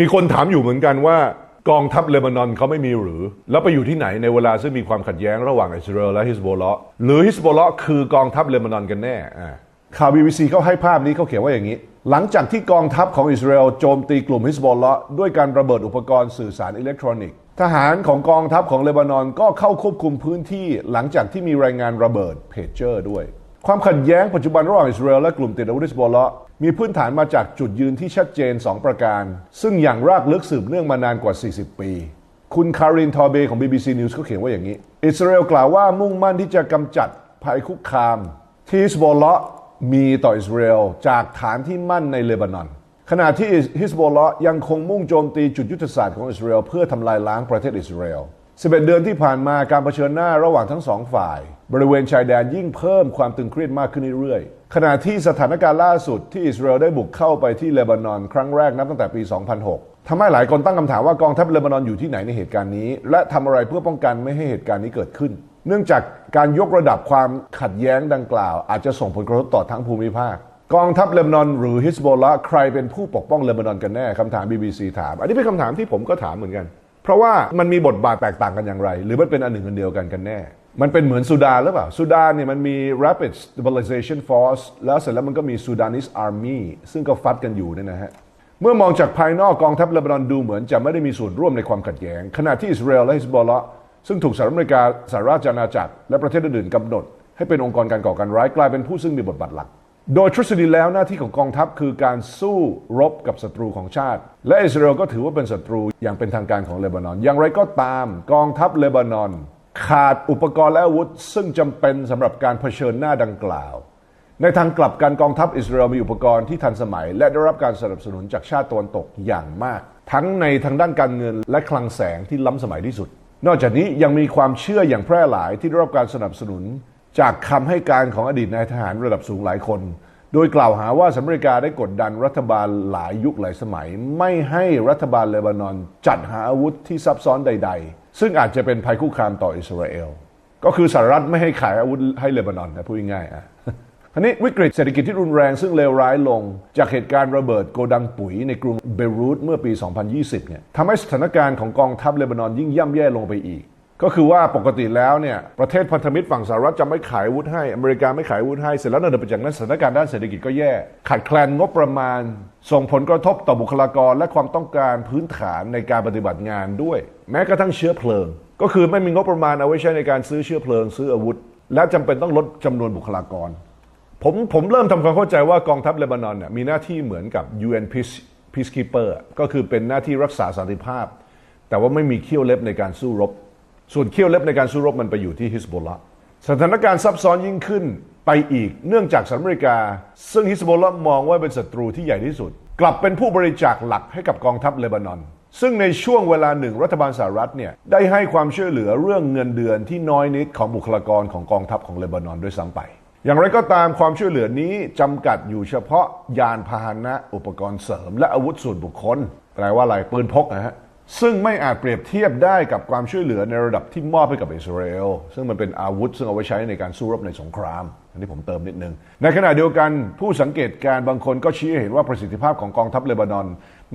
มีคนถามอยู่เหมือนกันว่ากองทัพเลบานอนเขาไม่มีหรือ แล้วไปอยู่ที่ไหนในเวลาซึ่งมีความขัดแย้งระหว่างอิสราเอลและฮิสโบลอหรือฮิสโบลอคือกองทัพเลบานอนกันแน่อ่าข่าว BBC เขาให้ภาพนี้เขาเขียนว่าอย่างนี้ หลังจากที่กองทัพของอิสราเอลโจมตีกลุ่มฮิสโบลอด้วยการระเบิดอุปกรณ์สื่อสารอิเล็กทรอนิกส์ทหารของกองทัพของเลบานอนก็เข้าควบคุมพื้นที่หลังจากที่มีรายงานระเบิดเพจเจอร์ด้วย ความขัดแย้งปัจจุบันระหว่างอิสราเอลและกลุ่มติดอาวุธฮิสบอลเลาะ มีพื้นฐานมาจากจุดยืนที่ชัดเจน 2 ประการ ซึ่งอย่างรากลึกสืบเนื่องมานานกว่า 40 ปี คุณคารินทอเบของ BBC News เขาเขียนว่าอย่างนี้ อิสราเอลกล่าวว่ามุ่งมั่นที่จะกำจัดภัยคุกคาม ที่ฮิสบอลเลาะมีต่ออิสราเอลจากฐานที่มั่นในเลบานอน ขณะที่ฮิสบอลเลาะยังคงมุ่งโจมตีจุดยุทธศาสตร์ของอิสราเอลเพื่อทำลายล้างประเทศอิสราเอล11เดือนที่ผ่านมาการเผชิญหน้าระหว่างทั้งสองฝ่าย บริเวณชายแดนยิ่งเพิ่มความตึงเครียดมากขึ้นเรื่อยๆ ขณะที่สถานการณ์ล่าสุดที่อิสราเอลได้บุกเข้าไปที่เลบานอนครั้งแรกนับตั้งแต่ปี 2006 ทำให้หลายคนตั้งคำถามว่ากองทัพเลบานอนอยู่ที่ไหนในเหตุการณ์นี้ และทำอะไรเพื่อป้องกันไม่ให้เหตุการณ์นี้เกิดขึ้น เนื่องจากการยกระดับความขัดแย้งดังกล่าว อาจจะส่งผลกระทบต่อทั้งภูมิภาคกองทัพเลบานอนหรือฮิสบอลละใครเป็นผู้ปกป้องเลบานอนกันแน่คำถาม BBC ถาม อันนี้เป็นคำถามที่ผมก็ถามเหมือนกัน เพราะว่ามันมีบทบาทแตกต่างกันอย่างไร หรือมันเป็นอันหนึ่งอันเดียวกันกันแน่ มันเป็นเหมือนสุดานหรือเปล่าสุดานเนี่ยมันมี Rapid Stabilization Force แล้วเสร็จแล้วมันก็มี Sudanese Army ซึ่งก็ฟัดกันอยู่เนี่ยนะฮะเมื่อมองจากภายนอกกองทัพเลบานอนดูเหมือนจะไม่ได้มีส่วนร่วมในความขัดแย้ง ขณะที่อิสราเอลและฮิสบอลละซึ่งถูกสหรัฐอเมริกาสหราชอาณาจักรและประเทศอื่นๆกำหนด ให้เป็นองค์กรการก่อการร้ายกลายเป็นผู้ซึ่งมีบทบาทหลัก โดยทฤษฎีแล้วหน้าที่ของกองทัพคือการสู้รบกับศัตรูของชาติ และอิสราเอลก็ถือว่าเป็นศัตรูอย่างเป็นทางการของเลบานอน อย่างไรก็ตาม กองทัพเลบานอน ขาดอุปกรณ์และอาวุธ ซึ่งจำเป็นสำหรับการเผชิญหน้าดังกล่าว ในทางกลับกันกองทัพอิสราเอลมีอุปกรณ์ที่ทันสมัย และได้รับการสนับสนุนจากชาติตะวันตกอย่างมาก ทั้งในทางด้านการเงินและคลังแสงที่ล้ำสมัยที่สุด นอกจากนี้ยังมีความเชื่ออย่างแพร่หลายที่ได้รับการสนับสนุน จากคำให้การของอดีตนายทหารระดับสูงหลายคน โดยกล่าวหาว่าสหรัฐอเมริกาได้กดดันรัฐบาลหลายยุคหลายสมัย ไม่ให้รัฐบาลเลบานอนจัดหาอาวุธที่ซับซ้อนใด ๆ ซึ่งอาจจะเป็นภัยคุกคามต่ออิสราเอล ก็คือสหรัฐไม่ให้ขายอาวุธให้เลบานอนนะพูดง่ายๆอะทีนี้วิกฤตเศรษฐกิจที่รุนแรงซึ่งเลวร้ายลง จากเหตุการณ์ระเบิดโกดังปุ๋ยในกรุงเบรูตเมื่อปี 2020 เนี่ยทำให้สถานการณ์ของกองทัพเลบานอนยิ่งย่ำแย่ลงไปอีก ก็คือว่าปกติแล้วเนี่ยประเทศพันธมิตรฝั่งสหรัฐจะไม่ขายวุธให้ อเมริกาไม่ขายวุธให้ เสร็จแล้วเนื่องจากนั้นสถานการณ์ด้านเศรษฐกิจก็แย่ ขาดแคลนงบประมาณ ส่งผลกระทบต่อบุคลากรและความต้องการพื้นฐานในการปฏิบัติงานด้วย แม้กระทั่งเชื้อเพลิง ก็คือไม่มีงบประมาณเอาไว้ใช้ในการซื้อเชื้อเพลิง ซื้ออาวุธ และจำเป็นต้องลดจำนวนบุคลากร ผมผมเริ่มทำความเข้าใจว่ากองทัพเลบานอนเนี่ยมีหน้าที่เหมือนกับ UN Peace Peacekeeper ก็คือเป็นหน้าที่รักษาสันติภาพ แต่ว่าไม่มีเขี้ยวเล็บในการสู้รบ ส่วนเขี้ยวเล็บในการสู้รบมันไปอยู่ที่ฮิสบอลละสถานการณ์ซับซ้อนยิ่งขึ้นไปอีกเนื่องจากสหรัฐอเมริกา ซึ่งฮิสบอลละมองว่าเป็นศัตรูที่ใหญ่ที่สุด กลับเป็นผู้บริจาคหลักให้กับกองทัพเลบานอน ซึ่งในช่วงเวลาหนึ่งรัฐบาลสหรัฐเนี่ยได้ให้ความช่วยเหลือเรื่องเงินเดือนที่น้อยนิดของบุคลากรของกองทัพของเลบานอนด้วยซ้ำไป อย่างไรก็ตามความช่วยเหลือนี้จำกัดอยู่เฉพาะยานพาหนะอุปกรณ์เสริม และอาวุธส่วนบุคคลแปลว่าอะไรปืนพกนะฮะ ซึ่งไม่อาจเปรียบเทียบได้กับความช่วยเหลือในระดับที่มอบให้กับอิสราเอลซึ่งมันเป็นอาวุธซึ่งเอาไว้ใช้ในการสู้รบในสงคราม อันนี้ผมเติมนิดนึง ในขณะเดียวกันผู้สังเกตการ์บางคนก็ชี้ให้เห็นว่าประสิทธิภาพของกองทัพเลบานอน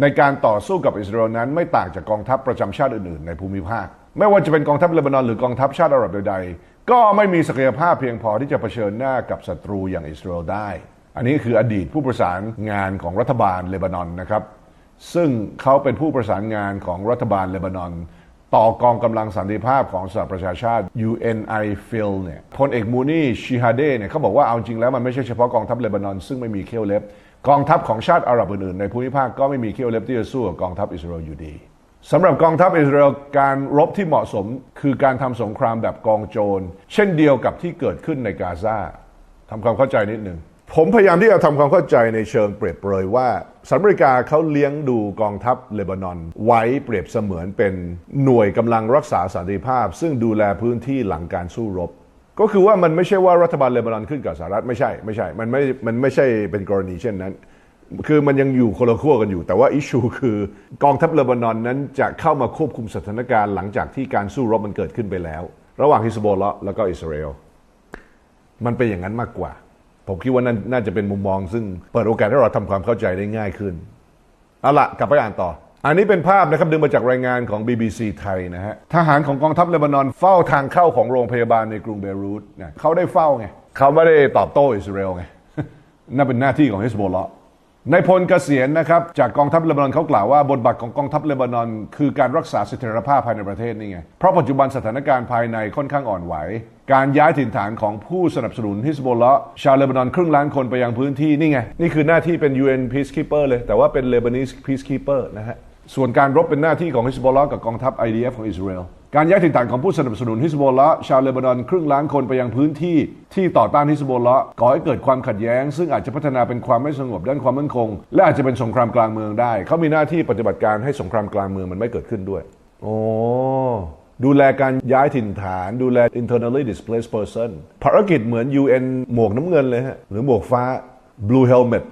ในการต่อสู้กับอิสราเอลนั้น ไม่ต่างจากกองทัพประจำชาติอื่นๆ ในภูมิภาค ไม่ว่าจะเป็นกองทัพเลบานอนหรือกองทัพชาติอาหรับใดๆก็ไม่มีศักยภาพเพียงพอที่จะเผชิญหน้ากับศัตรูอย่างอิสราเอลได้ อันนี้คืออดีตผู้ประสานงานของรัฐบาลเลบานอนนะครับ ซึ่งเขาเป็นผู้ประสานงานของรัฐบาลเลบานอน ต่อกองกำลังสันติภาพของสหประชาชาติ UNIFIL เนี่ยพลเอกมูนีชิฮาเดเนี่ยเขาบอกว่าเอาจริงแล้วมันไม่ใช่เฉพาะกองทัพเลบานอน ซึ่งไม่มีเขี้ยวเล็บ กองทัพของชาติอาหรับอื่นๆในภูมิภาคก็ไม่มีเขี้ยวเล็บที่จะสู้กับกองทัพอิสราเอลอยู่ดีสำหรับกองทัพอิสราเอลการรบที่เหมาะสม คือการทำสงครามแบบกองโจร เช่นเดียวกับที่เกิดขึ้นในกาซาทำความเข้าใจนิดหนึ่ง ผมพยายามที่จะทำความเข้าใจในเชิงเปรียบเปรยว่าสหรัฐอเมริกาเขาเลี้ยงดูกองทัพเลบานอน ไว้เปรียบเสมือนเป็นหน่วยกำลังรักษาสันติภาพ ซึ่งดูแลพื้นที่หลังการสู้รบ ก็คือว่ามันไม่ใช่ว่ารัฐบาลเลบานอนขึ้นกับสหรัฐไม่ใช่ ไม่ใช่ มันไม่ มันไม่ใช่เป็นกรณีเช่นนั้น คือมันยังอยู่คนละขั้วกันอยู่ แต่ว่าอิชูคือกองทัพเลบานอนนั้นจะเข้ามาควบคุมสถานการณ์หลังจากที่การสู้รบมันเกิดขึ้นไปแล้ว ระหว่างฮิสโบลและแล้วก็อิสราเอลมันเป็นอย่างนั้นมากกว่า ผมคิดว่านั่นน่าจะเป็นมุมมอง ซึ่งเปิดโอกาสให้เราทำความเข้าใจได้ง่ายขึ้นเอาละกลับไปอ่านต่อ อันนี้เป็นภาพนะครับดึงมาจากรายงานของ BBC ไทยนะฮะทหารของกองทัพเลบานอนเฝ้าทางเข้าของโรงพยาบาลในกรุงเบรูตนะเขาได้เฝ้าไงเขาไม่ได้ตอบโต้อิสราเอลไงนั่นเป็นหน้าที่ของฮิสโบลลา ห์ในพลเกษียณนะครับจากกองทัพเลบานอนเขากล่าวว่าบทบาทของกองทัพเลบานอน คือการรักษาเสถียรภาพภายในประเทศนี่ไง เพราะปัจจุบันสถานการณ์ภายในค่อนข้างอ่อนไหว การย้ายถิ่นฐานของผู้สนับสนุนฮิสโบลลาห์ชาวเลบานอนครึ่งล้านคนไปยังพื้นที่นี่ไง นี่คือหน้าที่เป็น UN peacekeeper เลย แต่ว่าเป็น Lebanese peacekeeper นะฮะส่วนการรบเป็นหน้าที่ของฮิสโบลลาห์กับกองทัพ IDF ของอิสราเอล การย้ายถิ่นฐานของผู้สนับสนุนฮิสโบลลาห์ชาวเลบานอนครึ่งล้านคนไปยังพื้นที่ที่ต่อต้านฮิสโบลลาห์ก่อให้เกิดความขัดแย้ง ซึ่งอาจจะพัฒนาเป็นความไม่สงบด้านความมั่นคง และอาจจะเป็นสงครามกลางเมืองได้ เขามีหน้าที่ปฏิบัติการให้สงครามกลางเมืองมันไม่เกิดขึ้นด้วย โอ้ดูแลการย้ายถิ่นฐาน ดูแล internally displaced person ภารกิจเหมือน UN หมวกน้ำเงินเลยฮะหรือหมวกฟ้า blue helmet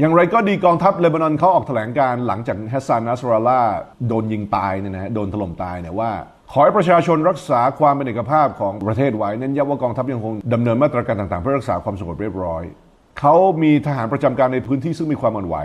อย่างไรก็ดีกองทัพเลบานอนเขาออกแถลงการ์หลังจากฮัสซานนัสราลาโดนยิงตายเนี่ยนะฮะโดนถล่มตายเนี่ยว่า ขอให้ประชาชนรักษาความเป็นเอกภาพของประเทศไว้เน้นย้ำว่ากองทัพยังคงดำเนินมาตรการต่างๆ เพื่อรักษาความสงบเรียบร้อยเขามีทหารประจำการในพื้นที่ซึ่งมีความอ่อนไหว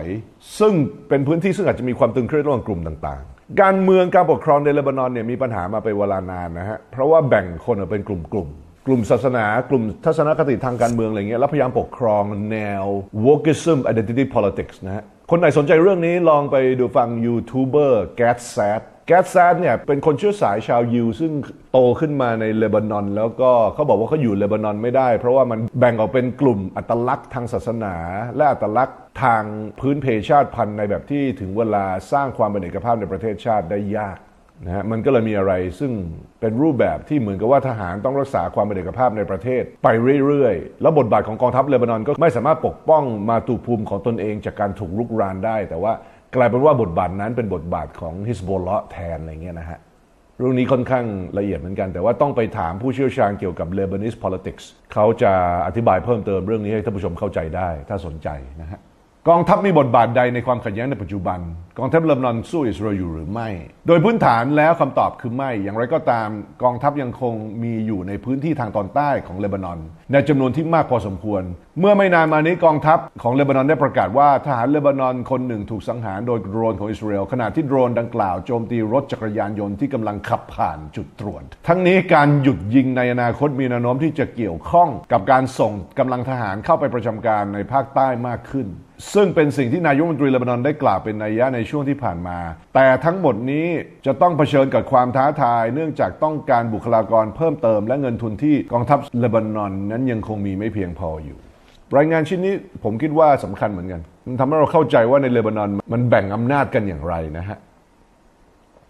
ซึ่งเป็นพื้นที่ซึ่งอาจจะมีความตึงเครียดระหว่างกลุ่มต่างๆ การเมืองการปกครองในเลบานอนเนี่ยมีปัญหามาเป็นเวลานานนะฮะเพราะว่าแบ่งคนออกเป็นกลุ่มๆ กลุ่มศาสนากลุ่มทัศนคติทางการเมืองอะไรเงี้ยแล้วพยายามปกครองแนว wokeism identity politics นะฮะคนไหนสนใจเรื่องนี้ลองไปดูฟังยูทูบเบอร์แกสแซดแกสแซดเนี่ยเป็นคนเชื้อสายชาวยิว ซึ่งโตขึ้นมาในเลบานอน แล้วก็เขาบอกว่าเขาอยู่เลบานอนไม่ได้ เพราะว่ามันแบ่งออกเป็นกลุ่มอัตลักษณ์ทางศาสนา และอัตลักษณ์ทางพื้นเพชาติพันธุ์ในแบบที่ถึงเวลาสร้างความเป็นเอกภาพในประเทศชาติได้ยาก นะฮะมันก็เลยมีอะไรซึ่งเป็นรูปแบบที่เหมือนกับว่าทหารต้องรักษาความเป็นเอกภาพในประเทศ ไปเรื่อยๆ แล้วบทบาทของกองทัพเลบานอนก็ไม่สามารถปกป้องมาตุภูมิของตนเองจากการถูกรุกรานได้ แต่ว่ากลายเป็นว่าบทบาทนั้นเป็นบทบาทของฮิสโบลเลาะแทนอะไรเงี้ยนะฮะเรื่องนี้ค่อนข้างละเอียดเหมือนกัน แต่ว่าต้องไปถามผู้เชี่ยวชาญเกี่ยวกับ Lebanese politics เขาจะอธิบายเพิ่มเติมเรื่องนี้ให้ท่านผู้ชมเข้าใจได้ถ้าสนใจนะฮะ กองทัพมีบทบาทใดในความขัดแย้งในปัจจุบัน กองทัพเลบานอนสู้อิสราเอลอยู่หรือไม่ โดยพื้นฐานแล้วคำตอบคือไม่ อย่างไรก็ตามกองทัพยังคงมีอยู่ในพื้นที่ทางตอนใต้ของเลบานอน ในจำนวนที่มากพอสมควร เมื่อไม่นานมานี้กองทัพของเลบานอนได้ประกาศว่าทหารเลบานอนคนหนึ่งถูกสังหารโดยโดรนของอิสราเอลขณะที่โดรนดังกล่าวโจมตีรถจักรยานยนต์ที่กำลังขับผ่านจุดตรวจ ทั้งนี้การหยุดยิงในอนาคตมีแนวโน้มที่จะเกี่ยวข้องกับการส่งกำลังทหารเข้าไปประจำการในภาคใต้มากขึ้น ซึ่งเป็นสิ่งที่นายกรัฐมนตรีเลบานอนได้กล่าวเป็นนัยยะในช่วงที่ผ่านมา แต่ทั้งหมดนี้จะต้องเผชิญกับความท้าทาย เนื่องจากต้องการบุคลากรเพิ่มเติม และเงินทุนที่กองทัพเลบานอนนั้นยังคงมีไม่เพียงพออยู่ รายงานชิ้นนี้ผมคิดว่าสำคัญเหมือนกัน มันทำให้เราเข้าใจว่าในเลบานอนมันแบ่งอำนาจกันอย่างไรนะฮะ